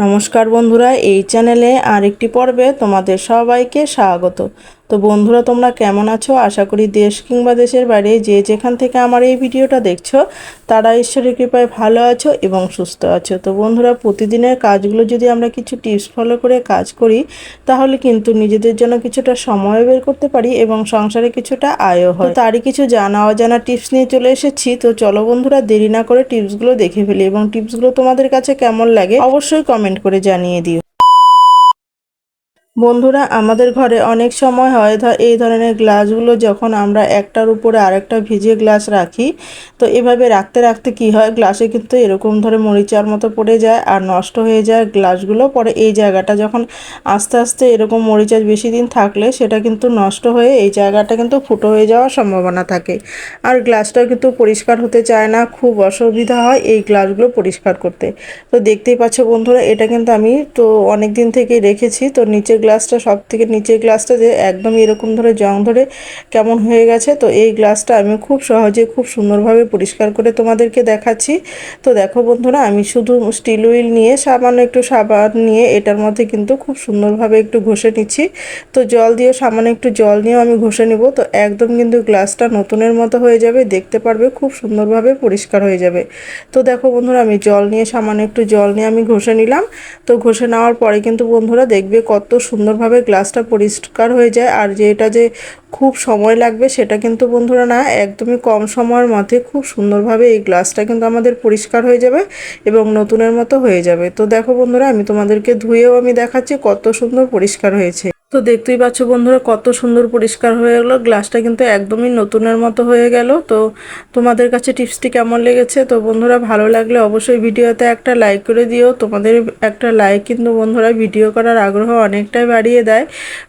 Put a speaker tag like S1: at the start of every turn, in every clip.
S1: নমস্কার বন্ধুরা এই চ্যানেলে আরেকটি পর্বে তোমাদের সবাইকে স্বাগত। তো বন্ধুরা, তোমরা কেমন আছো? আশা করি দেশ কিংবা দেশের বাইরে যে যেখান থেকে আমার এই ভিডিওটা দেখছ, তারা ঈশ্বরের কৃপায় ভালো আছো এবং সুস্থ আছো। তো বন্ধুরা, প্রতিদিনের কাজগুলো যদি আমরা কিছু টিপস ফলো করে কাজ করি, তাহলে কিন্তু নিজেদের জন্য কিছুটা সময় বের করতে পারি এবং সংসারে কিছুটা আয়ও হয়। তারই কিছু জানা অজানা টিপস নিয়ে চলে এসেছি। তো চলো বন্ধুরা, দেরি না করে টিপসগুলো দেখে ফেলি এবং টিপসগুলো তোমাদের কাছে কেমন লাগে, অবশ্যই কমেন্ট করে জানিয়ে দিও। বন্ধুরা, আমাদের ঘরে অনেক সময় হয় এই ধরনের গ্লাসগুলো যখন আমরা একটার উপরে আরেকটা ভিজে গ্লাস রাখি। তো এভাবে রাখতে রাখতে কি হয়? গ্লাসে কিন্তু এরকম ধরে মরিচার মতো পড়ে যায় আর নষ্ট হয়ে যায় গ্লাসগুলো। পরে এই জায়গাটা যখন আস্তে আস্তে এরকম মরিচা বেশি দিন থাকলে সেটা কিন্তু নষ্ট হয়ে এই জায়গাটা কিন্তু ফুটো হয়ে যাওয়ার সম্ভাবনা থাকে। আর গ্লাসটাও কিন্তু পরিষ্কার হতে চায় না, খুব অসুবিধা হয় এই গ্লাসগুলো পরিষ্কার করতে। তো দেখতেই পাচ্ছ বন্ধুরা, এটা কিন্তু আমি তো অনেক দিন থেকে রেখেছি। তো নিচের গ্লাসটা সব থেকে নিচের গ্লাসটা যে একদম এরকম ধরে জং ধরে কেমন হয়ে গেছে, তো এই গ্লাসটা আমি খুব সহজে খুব সুন্দরভাবে পরিষ্কার করে তোমাদেরকে দেখাচ্ছি। তো দেখো বন্ধুরা, আমি শুধু স্টিল উইল নিয়ে, সামান্য একটু সাবান নিয়ে এটার মধ্যে কিন্তু খুব সুন্দরভাবে একটু ঘষে নিচ্ছি। তো জল দিয়ে সামান্য একটু জল নিয়েও আমি ঘষে নিব। তো একদম কিন্তু গ্লাসটা নতুনের মতো হয়ে যাবে, দেখতে পারবে খুব সুন্দরভাবে পরিষ্কার হয়ে যাবে। তো দেখো বন্ধুরা, আমি জল নিয়ে, সামান্য একটু জল নিয়ে আমি ঘষে নিলাম। তো ঘষে নেওয়ার পরে কিন্তু বন্ধুরা দেখবে কত সুন্দরভাবে গ্লাসটা পরিষ্কার হয়ে যায় আর যে এটা যে খুব সময় লাগবে সেটা কিন্তু বন্ধুরা না একদমই কম সময়ের মধ্যে খুব সুন্দরভাবে এই গ্লাসটা কিন্তু আমাদের পরিষ্কার হয়ে যাবে এবং নতুনের মতো হয়ে যাবে। তো দেখো বন্ধুরা আমি তোমাদেরকে ধুয়েও আমি দেখাচ্ছি কত সুন্দর পরিষ্কার হয়েছে। তো দেখতেই পাচ্ছ বন্ধুরা, কত সুন্দর পরিষ্কার হয়ে গেলো। গ্লাসটা কিন্তু একদমই নতুনের মতো হয়ে গেল। তো তোমাদের কাছে টিপসটি কেমন লেগেছে? তো বন্ধুরা, ভালো লাগলে অবশ্যই ভিডিওতে একটা লাইক করে দিও। তোমাদের একটা লাইক কিন্তু বন্ধুরা, ভিডিও করার আগ্রহ অনেকটাই বাড়িয়ে দেয়।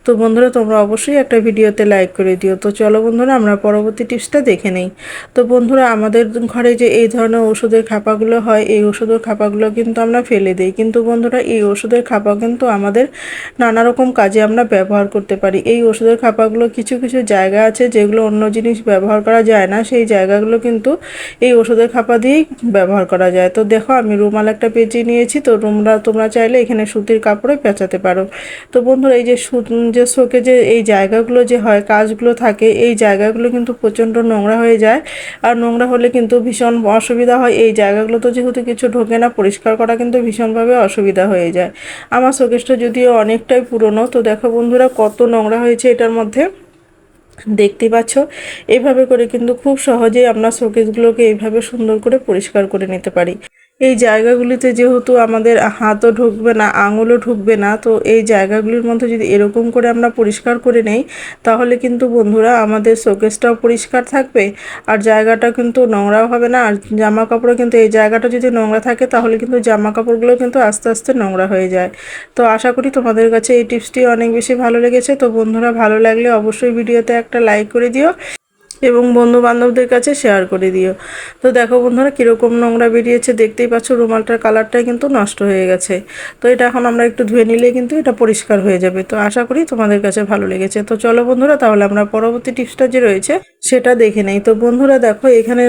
S1: তো বন্ধুরা, তোমরা অবশ্যই একটা ভিডিওতে লাইক করে দিও। তো চলো বন্ধুরা, আমরা পরবর্তী টিপসটা দেখে নেই। তো বন্ধুরা, আমাদের ঘরে যে এই ধরনের ওষুধের খাপাগুলো হয়, এই ওষুধের খাপাগুলো কিন্তু আমরা ফেলে দিই। কিন্তু বন্ধুরা, এই ওষুধের খাপা কিন্তু আমাদের নানা রকম কাজে আমরা ব্যবহার করতে পারি। এই ওষুধের খাপাগুলো কিছু কিছু জায়গা আছে যেগুলো অন্য জিনিস ব্যবহার করা যায় না। সেই জায়গাগুলো কিন্তু এই ওষুধের খাপা দিয়েই ব্যবহার করা যায়। তো দেখো, আমি রুমাল একটা পেঁচিয়ে নিয়েছি। তো তোমরা তোমরা চাইলে এখানে সুতির কাপড়ে পেঁচাতে পারো। তো বন্ধুরা, এই যে সু- যে শোকে যে এই জায়গাগুলো যে হয়, কাজগুলো থাকে, এই জায়গাগুলো কিন্তু প্রচণ্ড নোংরা হয়ে যায়। আর নোংরা হলে কিন্তু ভীষণ অসুবিধা হয়। এই জায়গাগুলো তো যেহেতু কিছু ঢোকে না, পরিষ্কার করা কিন্তু ভীষণভাবে অসুবিধা হয়ে যায়। আমার শোকেসটা যদিও অনেকটাই পুরনো, তো দেখো বন্ধুরা কত নোংরা হয়েছে এটার মধ্যে, দেখতে পাচ্ছ? এভাবে করে কিন্তু খুব সহজেই আমরা শোকেসগুলোকে এইভাবে সুন্দর করে পরিষ্কার করে নিতে পারি। এই জায়গাগুলিতে যেহেতু আমাদের হাতও ঢুকবে না, আঙুলও ঢুকবে না, তো এই জায়গাগুলির মধ্যে যদি এরকম করে আমরা পরিষ্কার করে নেই, তাহলে কিন্তু বন্ধুরা আমাদের শোকেসটাও পরিষ্কার থাকবে আর জায়গাটা কিন্তু নোংরাও হবে না। আর জামা কাপড়ও কিন্তু, এই জায়গাটা যদি নোংরা থাকে, তাহলে কিন্তু জামা কাপড়গুলো কিন্তু আস্তে আস্তে নোংরা হয়ে যায়। তো আশা করি তোমাদের কাছে এই টিপসটি অনেক বেশি ভালো লেগেছে। তো বন্ধুরা ভালো লাগলে অবশ্যই ভিডিওতে একটা লাইক করে দিও। এবং বন্ধু বান্ধবদের কাছে শেয়ার করে দিও। তো দেখো বন্ধুরা, কীরকম নোংরা বেরিয়েছে দেখতেই পাচ্ছ, রুমালটার কালারটাই কিন্তু নষ্ট হয়ে গেছে। তো এটা এখন আমরা একটু ধুয়ে নিলে কিন্তু এটা পরিষ্কার হয়ে যাবে। তো আশা করি তোমাদের কাছে ভালো লেগেছে। তো চলো বন্ধুরা, তাহলে আমরা পরবর্তী টিপসটা যে রয়েছে, সেটা দেখে নেই। তো বন্ধুরা দেখো, এখানে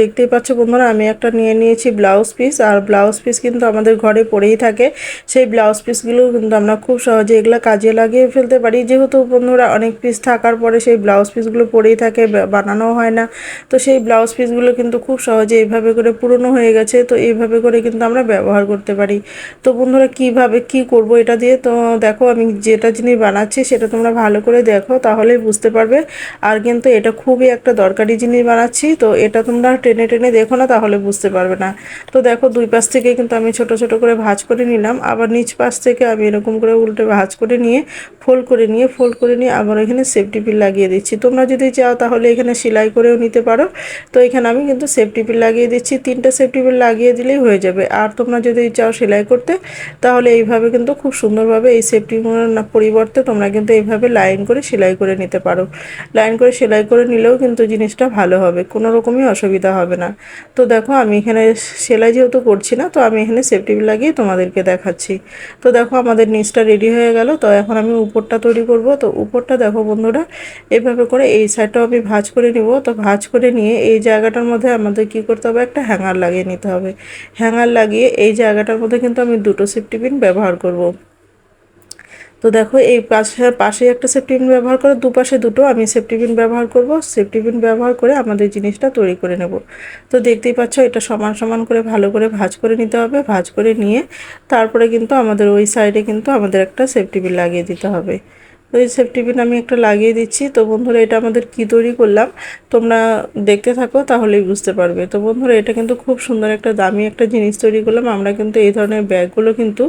S1: দেখতেই পাচ্ছ বন্ধুরা, আমি একটা নিয়ে নিয়েছি ব্লাউজ পিস আর ব্লাউজ পিস কিন্তু আমাদের ঘরে পড়েই থাকে। সেই ব্লাউজ পিসগুলো কিন্তু আমরা খুব সহজে এগুলো কাজে লাগিয়ে ফেলতে পারি। যেহেতু বন্ধুরা অনেক পিস থাকার পরে সেই ব্লাউজ পিসগুলো পরেই থাকে বানানো হয় না। তো সেই ব্লাউজ পিসগুলো কিন্তু খুব সহজে এইভাবে করে পুরনো হয়ে গেছে, তো এইভাবে করে কিন্তু আমরা ব্যবহার করতে পারি। তো বন্ধুরা কীভাবে কি করব এটা দিয়ে? তো দেখো আমি যেটা জিনিস বানাচ্ছি সেটা তোমরা ভালো করে দেখো, তাহলেই বুঝতে পারবে। আর কিন্তু এটা খুবই একটা দরকারি জিনিস বানাচ্ছি, তো এটা তোমরা টেনে টেনে দেখো না, তাহলে বুঝতে পারবে না। তো দেখো দুই পাশ থেকে কিন্তু আমি ছোট ছোট করে ভাজ করে নিলাম, আবার নিচ পাশ থেকে আমি এরকম করে উল্টে ভাজ করে নিয়ে ফোল্ড করে নিয়ে ফোল্ড করে নিয়ে আবার এখানে সেফটি পিন লাগিয়ে দিচ্ছি। তোমরা যদি চাও তাহলে এখানে সেলাই করেও নিতে পারো। তো এখানে আমি কিন্তু সেফটি পিন লাগিয়ে দিচ্ছি। তিনটা সেফটি পিন লাগিয়ে দিলেই হয়ে যাবে। আর তোমরা যদি চাও সেলাই করতে, তাহলে এইভাবে কিন্তু খুব সুন্দরভাবে এই সেফটি পরিবর্তে তোমরা কিন্তু এইভাবে লাইন করে সেলাই করে নিতে পারো। লাইন করে সেলাই করে নিলেও কিন্তু জিনিসটা ভালো হবে। কোনো রকমই অসুবিধা হবে না। তো দেখো, আমি এখানে সেলাই যেহেতু করছি না, তো আমি এখানে সেফটি পিন লাগিয়ে তোমাদেরকে দেখাচ্ছি। তো দেখো, আমাদের নিচটা রেডি হয়ে গেল। তো এখন আমি উপরটা তৈরি করব। তো উপরটা দেখো বন্ধুরা, এভাবে করে এই সাইডটাও আমি ভাঁজ ভাঁজ করে নিব। তো ভাঁজ করে নিয়ে এই জায়গাটার মধ্যে আমাদের কি করতে হবে? একটা হ্যাঙ্গার লাগিয়ে নিতে হবে। হ্যাঙ্গার লাগিয়ে এই জায়গাটার মধ্যে কিন্তু আমি দুটো সেফটি পিন ব্যবহার করব। তো দেখো, এই পাশে পাশে একটা সেফটি পিন ব্যবহার করে দুপাশে দুটো আমি সেফটি পিন ব্যবহার করব। সেফটি পিন ব্যবহার করে আমাদের জিনিসটা তৈরি করে নেব। তো দেখতেই পাচ্ছ, এটা সমান সমান করে ভালো করে ভাঁজ করে নিতে হবে। ভাঁজ করে নিয়ে তারপরে কিন্তু আমাদের ওই সাইডে কিন্তু আমাদের একটা সেফটি পিন লাগিয়ে দিতে হবে। এই সেফটি পিন আমি একটা লাগিয়ে দিচ্ছি। তো বন্ধুরা, এটা আমাদের কি তৈরি করলাম? তোমরা দেখতে থাকো, তাহলেই বুঝতে পারবে। তো বন্ধুরা, এটা কিন্তু খুব সুন্দর একটা, দামি একটা জিনিস তৈরি করলাম। আমরা কিন্তু এই ধরনের ব্যাগগুলো কিন্তু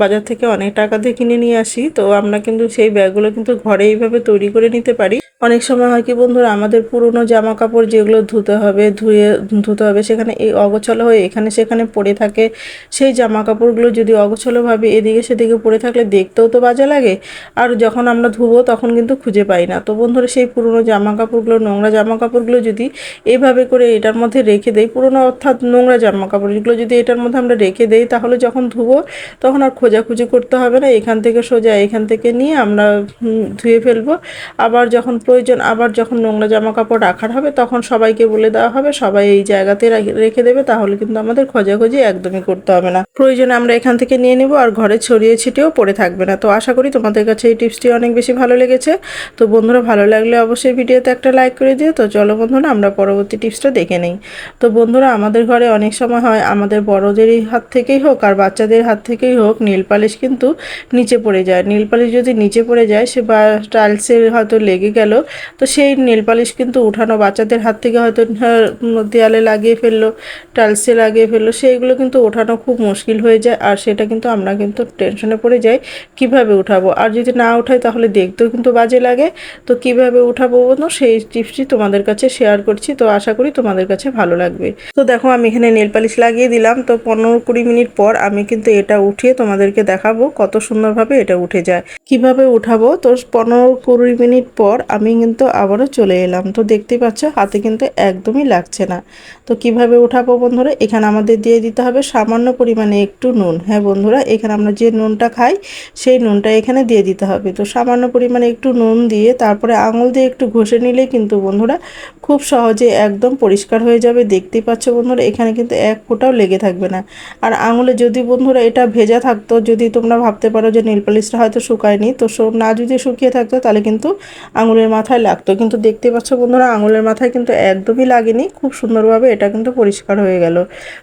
S1: বাজার থেকে অনেক টাকা দিয়ে কিনে নিয়ে আসি, তো আমরা কিন্তু সেই ব্যাগগুলো কিন্তু ঘরে এইভাবে তৈরি করে নিতে পারি। অনেক সময় হয় কি বন্ধুরা, আমাদের পুরনো জামা কাপড় যেগুলো ধুতে হবে, ধুয়ে, ধুতে হবে, সেখানে এই অগোছালো হয়ে এখানে সেখানে পড়ে থাকে। সেই জামা কাপড়গুলো যদি অগোছালোভাবে এদিকে সেদিকে পড়ে থাকলে দেখতেও তো বাজে লাগে, আর যখন আমরা ধুবো তখন কিন্তু খুঁজে পাই না। তো বন্ধুরা, সেই পুরনো জামা কাপড়গুলো নোংরা জামা কাপড়গুলো যদি এইভাবে করে এটার মধ্যে রেখে দেই, পুরনো অর্থাৎ নোংরা জামা কাপড় যেগুলো যদি এটার মধ্যে আমরা রেখে দেই, তাহলে যখন ধুবো তখন আর খোঁজাখুঁজি করতে হবে না, এখান থেকে সোজা এখান থেকে নিয়ে আমরা ধুয়ে ফেলব। আবার যখন প্রয়োজন, আবার যখন নোংরা জামা কাপড় রাখার হবে, তখন সবাইকে বলে দেওয়া হবে, সবাই এই জায়গাতে রেখে দেবে, তাহলে কিন্তু আমাদের খোঁজাখুঁজি একদমই করতে হবে না। প্রয়োজনে আমরা এখান থেকে নিয়ে নেব, আর ঘরে ছড়িয়ে ছিটিয়েও পড়ে থাকবে না। তো আশা করি তোমাদের কাছে এই টিপসটি অনেক বেশি ভালো লেগেছে। তো বন্ধুরা, ভালো লাগলে অবশ্যই ভিডিওতে একটা লাইক করে দিও। তো চলো বন্ধুরা, আমরা পরবর্তী টিপসটা দেখে নেই। তো বন্ধুরা, আমাদের ঘরে অনেক সময় হয়, আমাদের বড়দেরই হাত থেকেই হোক, আর বাচ্চাদের হাত থেকেই হোক নীল পালিশ কিন্তু নিচে পড়ে যায়। নীল পালিশ যদি নিচে পড়ে যায়, সে বা টাইলসের হয়তো লেগে গেল। তো সেই নেল পালিশ কিন্তু উঠানো বাচ্চাদের হাত থেকে হয়তো দেয়ালে লাগিয়ে ফেলল টাইলসে লাগিয়ে ফেলল, সেইগুলো কিন্তু ওঠানো খুব মুশকিল হয়ে যায়। আর সেটা কিন্তু আমরা কিন্তু টেনশনে পড়ে যাই, কীভাবে উঠাবো? আর যদি না উঠাই, তাহলে দেখতেও কিন্তু বাজে লাগে। তো কীভাবে উঠাবো বলো সেই টিপসটি তোমাদের কাছে শেয়ার করছি। তো আশা করি তোমাদের কাছে ভালো লাগবে। তো দেখো, আমি এখানে নেল পালিশ লাগিয়ে দিলাম। তো পনেরো কুড়ি মিনিট পর আমি কিন্তু এটা উঠিয়ে তোমাদেরকে দেখাবো কত সুন্দরভাবে এটা উঠে যায়। কীভাবে উঠাবো? তো পনেরো কুড়ি মিনিট পর আমি কিন্তু আবারও চলে এলাম। তো দেখতেই পাচ্ছ, হাতে কিন্তু একদমই লাগছে না। তো কীভাবে উঠাবো বন্ধুরা? এখানে আমাদের দিয়ে দিতে হবে সামান্য পরিমাণে একটু নুন। হ্যাঁ বন্ধুরা, এখানে আমরা যে নুনটা খাই, সেই নুনটা এখানে দিয়ে দিতে হবে। তো সামান্য পরিমাণে একটু নুন দিয়ে তারপরে আঙুল দিয়ে একটু ঘষে নিলে কিন্তু বন্ধুরা খুব সহজে একদম পরিষ্কার হয়ে যাবে। দেখতেই পাচ্ছ বন্ধুরা, এখানে কিন্তু এক ফোঁটাও লেগে থাকবে না। আর আঙুলে যদি বন্ধুরা এটা ভেজা থাকতো যদি তোমরা ভাবতে পারো যে নীল পালিশটা হয়তো শুকায়নি, তো না যদি শুকিয়ে থাকতো তাহলে কিন্তু আঙুলের মাথায় লাগতো। কিন্তু দেখতে পাচ্ছ বন্ধুরা, আঙুলের মাথায় কিন্তু একদমই লাগেনি, খুব সুন্দরভাবে এটা কিন্তু পরিষ্কার হয়ে গেল।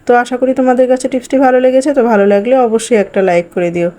S1: তো আশা করি তোমাদের কাছে টিপসটি ভালো লেগেছে, তো ভালো লাগলে অবশ্যই একটা লাইক করে দিও।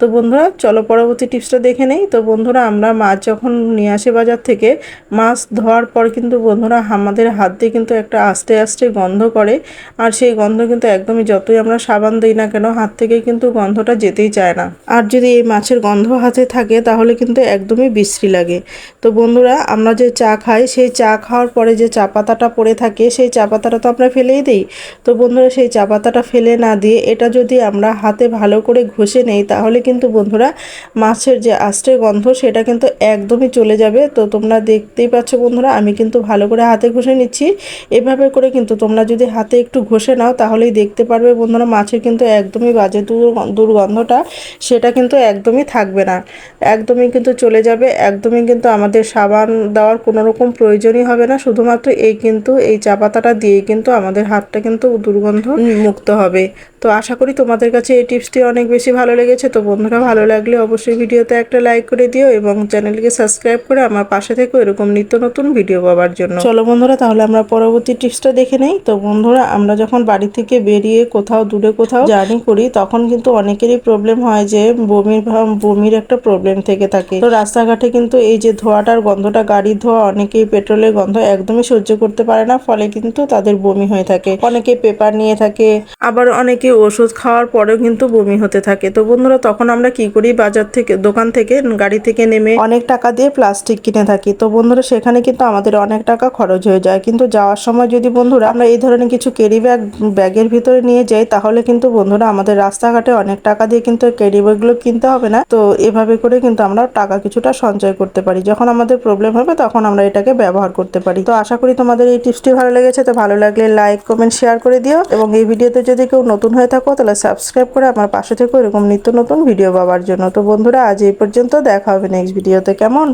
S1: তো বন্ধুরা, চলো পরবর্তী টিপসটা দেখে নেই। তো বন্ধুরা, আমরা মাছ যখন নিয়ে আসি বাজার থেকে, মাছ ধোয়ার পর কিন্তু বন্ধুরা আমাদের হাত দিয়ে কিন্তু একটা আস্তে আস্তে গন্ধ করে। আর সেই গন্ধ কিন্তু একদমই যতই আমরা সাবান দিই না কেন, হাত থেকে কিন্তু গন্ধটা যেতেই চায় না। আর যদি এই মাছের গন্ধ হাতে থাকে, তাহলে কিন্তু একদমই বিশ্রী লাগে। তো বন্ধুরা, আমরা যে চা খাই, সেই চা খাওয়ার পরে যে চা পাতাটা পড়ে থাকে, সেই চা পাতাটা তো আমরা ফেলেই দিই। তো বন্ধুরা, সেই চা পাতাটা ফেলে না দিয়ে, এটা যদি আমরা হাতে ভালো করে ঘষে নেই, তাহলে কিন্তু বন্ধুরা, মাছের যে আস্তে গন্ধ সেটা কিন্তু একদমই চলে যাবে। তো তোমরা দেখতেই পাচ্ছ বন্ধুরা, আমি কিন্তু ভালো করে হাতে ঘষে নিচ্ছি। এভাবে করে কিন্তু তোমরা যদি হাতে একটু ঘষে নাও, তাহলেই দেখতে পারবে বন্ধুরা, মাছের কিন্তু একদমই বাজে দুর্গন্ধটা, সেটা কিন্তু একদমই থাকবে না। একদমই কিন্তু চলে যাবে, একদমই কিন্তু আমাদের সাবান দেওয়ার কোনো রকম প্রয়োজনই হবে না। শুধুমাত্র এই কিন্তু এই চা পাতাটা দিয়ে কিন্তু আমাদের হাতটা কিন্তু দুর্গন্ধ মুক্ত হবে। তো আশা করি তোমাদের কাছে এই টিপসটি অনেক বেশি ভালো লেগেছে। তো বন্ধুরা, ভালো লাগলে অবশ্যই ভিডিওতে একটা লাইক করে দিও এবং চ্যানেলকে সাবস্ক্রাইব করে আমার পাশে থেকে এরকম নিত্য নতুন ভিডিও পাওয়ার জন্য। চলো বন্ধুরা, তাহলে আমরা পরবর্তী টিপসটা দেখে নেই। তো বন্ধুরা, আমরা যখন বাড়ি থেকে বেরিয়ে কোথাও, দূরে কোথাও জার্নি করি, তখন কিন্তু অনেকেরই প্রবলেম হয় যে বমির বমির একটা প্রবলেম থেকে থাকে। তো রাস্তাঘাটে কিন্তু এই যে ধোয়াটার গন্ধটা, গাড়ির ধোয়া, অনেকেই পেট্রোলের গন্ধ একদমই সহ্য করতে পারে না, ফলে কিন্তু তাদের বমি হয়ে থাকে। অনেকে পেপার নিয়ে থাকে। আবার অনেকে ওষুধ খাওয়ার পরেও কিন্তু বমি হতে থাকে। তো বন্ধুরা, তখন আমরা কি করি? বাজার থেকে, দোকান থেকে, গাড়ি থেকে নেমে অনেক টাকা দিয়ে প্লাস্টিক কিনে থাকি। তো বন্ধুরা, সেখানে কিন্তু আমাদের অনেক টাকা খরচ হয়ে যায়। কিন্তু যাওয়ার সময় যদি বন্ধুরা, আমরা এই ধরনের কিছু ক্যারি ব্যাগ ব্যাগের ভিতরে নিয়ে যাই, তাহলে কিন্তু বন্ধুরা, আমাদের রাস্তাঘাটে অনেক টাকা দিয়ে কিন্তু ক্যারি ব্যাগগুলো কিনতে হবে না। তো এভাবে করে কিন্তু আমরা টাকা কিছুটা সঞ্চয় করতে পারি। যখন আমাদের প্রবলেম হবে, তখন আমরা এটাকে ব্যবহার করতে পারি। তো আশা করি তোমাদের এই টিপসটি ভালো লেগেছে। তো ভালো লাগলে লাইক কমেন্ট শেয়ার করে দিও। এবং এই ভিডিওতে যদি কেউ নতুন হয়ে থাকো, তাহলে সাবস্ক্রাইব করে আমার পাশে থেকে, এরকম নিত্য নতুন ভিডিও পাওয়ার জন্য। তো বন্ধুরা, আজ এই পর্যন্ত, দেখা হবে নেক্সট ভিডিওতে কেমন?